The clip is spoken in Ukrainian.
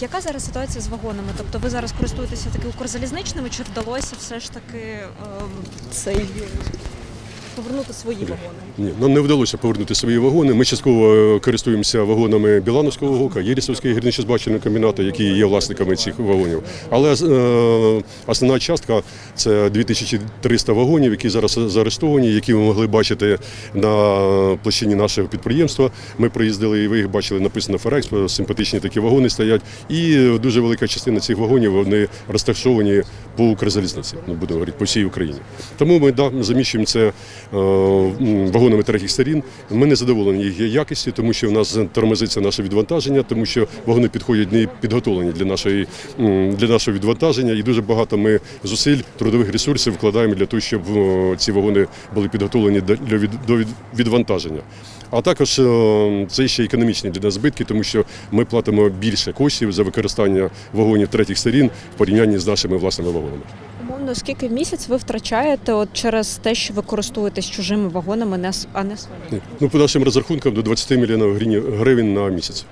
Яка зараз ситуація з вагонами? Тобто ви зараз користуєтеся таки Укрзалізничними, чи вдалося все ж таки е, цей е, повернути свої вагони? Ні, нам не вдалося повернути свої вагони. Ми частково е, користуємося вагонами Білановського ГОКа, Єрісовського гірничо-збагаченого комбінату, які є власниками цих вагонів. Але е, основна частка це 2300 вагонів, які зараз заарештовані, які ви могли бачити на площині нашого підприємства. Ми приїздили і ви їх бачили, написано Ферекспо, симпатичні такі вагони стоять. І дуже велика частина цих вагонів вони розташовані по Укрзалізниці, ну будемо говорити, по всій Україні. Тому ми да, заміщуємо це вагонами третіх сторін. Ми не задоволені їх якості, тому що в нас тормозиться наше відвантаження, тому що вагони підходять не підготовлені для нашої для нашого відвантаження, і дуже багато ми зусиль трудових ресурсів вкладаємо для того, щоб е, ці вагони були підготовлені для до від- відвантаження. А також е, це ще економічні для нас збитки, тому що ми платимо більше коштів за використання вагонів третіх сторін в порівнянні з нашими власними вагонами. Умовно, скільки в місяць ви втрачаєте от через те, що ви користуєтесь чужими вагонами, а не своїми? Ну, по нашим розрахункам, до 20 мільйонів гривень на місяць.